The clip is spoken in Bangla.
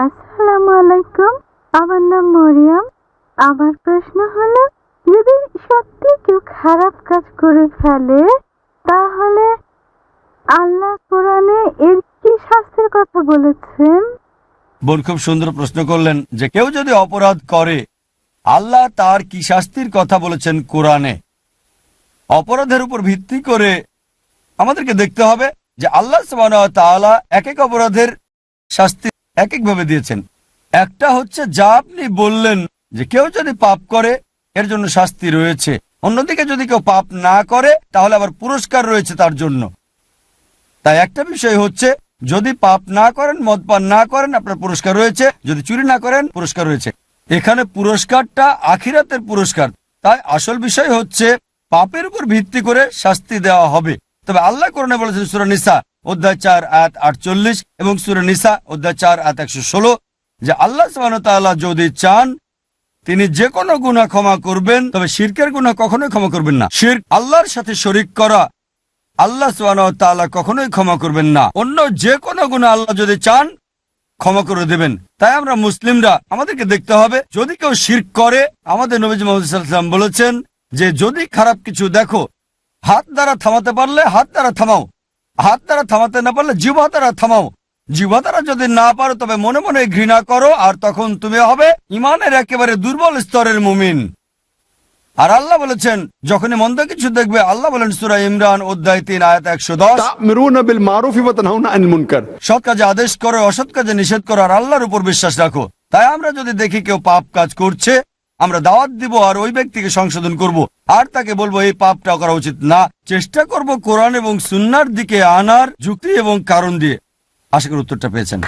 আসসালামু আমার নাম মরিয়ম। আমার প্রশ্ন হলো, যদি সত্যি কেউ খারাপ কাজ করে ফেলে, তাহলে আল্লাহ কোরআনে এর কি শাস্তির কথা বলেছেন? বোন, খুব সুন্দর প্রশ্ন করলেন যে কেউ যদি অপরাধ করে, আল্লাহ তার কি শাস্তির কথা বলেছেন কোরআনে? অপরাধের উপর ভিত্তি করে আমাদেরকে দেখতে হবে যে আল্লাহ তাআলা এক এক অপরাধের শাস্তি এক একভাবে দিয়েছেন। একটা হচ্ছে, যা আপনি বললেন যে কেউ যদি পাপ করে, এর জন্য শাস্তি রয়েছে। অন্যদিকে যদি কেউ পাপ না করে, তাহলে আবার পুরস্কার রয়েছে তার জন্য। তাই একটা বিষয় হচ্ছে, যদি পাপ না করেন মদ পান না করেন, আপনার পুরস্কার রয়েছে। যদি চুরি না করেন, পুরস্কার রয়েছে। এখানে পুরস্কারটা আখিরাতের পুরস্কার। তাই আসল বিষয় হচ্ছে, পাপের উপর ভিত্তি করে শাস্তি দেওয়া হবে। তবে আল্লাহ করণে বলেছেন, সুরা নিসা অধ্যায় চার আয়াত আটচল্লিশ এবং সুরা নিসা অধ্যায় চার আয়াত একশো ষোলো, যে আল্লাহ সাল্লাহ যদি চান, তিনি যে কোনো গুণা ক্ষমা করবেন, তবে শিরকের গুণা কখনোই ক্ষমা করবেন না। শির আল্লাহর সাথে শরিক করা, আল্লাহ তাআলা কখনোই ক্ষমা করবেন না। অন্য যে কোনো গুণা আল্লাহ যদি চান, ক্ষমা করে দেবেন। তাই আমরা মুসলিমরা, আমাদেরকে দেখতে হবে, যদি কেউ শিরক করে, আমাদের নবীজ মোহাম্মদ বলেছেন যে, যদি খারাপ কিছু দেখো, হাত দ্বারা থামাতে পারলে হাত দ্বারা থামাও। হাত দ্বারা থামাতে না পারলে জিভা দ্বারা থামাও। জিভা দ্বারা যদি না পারো তবে মনে মনে ঘৃণা করো আর তখন তুমি হবে ইমানের একেবারে দুর্বল স্তরের মুমিন। আর আল্লাহ বলেছেন যখনই মন্দ কিছু দেখবে আল্লাহ বলেন সুরা ইমরান অধ্যায় তিন আয়াত একশো দশ। সৎ কাজে আদেশ করো অসৎ কাজে নিষেধ করো আর আল্লাহর উপর বিশ্বাস রাখো। তাই আমরা যদি দেখি কেউ পাপ কাজ করছে আমরা দাওয়াত দিব আর ওই ব্যক্তিকে সংশোধন করব। আর তাকে বলব, এই পাপটা করা উচিত না। চেষ্টা করব কোরআন এবং সুন্নার দিকে আনার যুক্তি এবং কারণ দিয়ে। আশা করি উত্তরটা পেয়েছেন।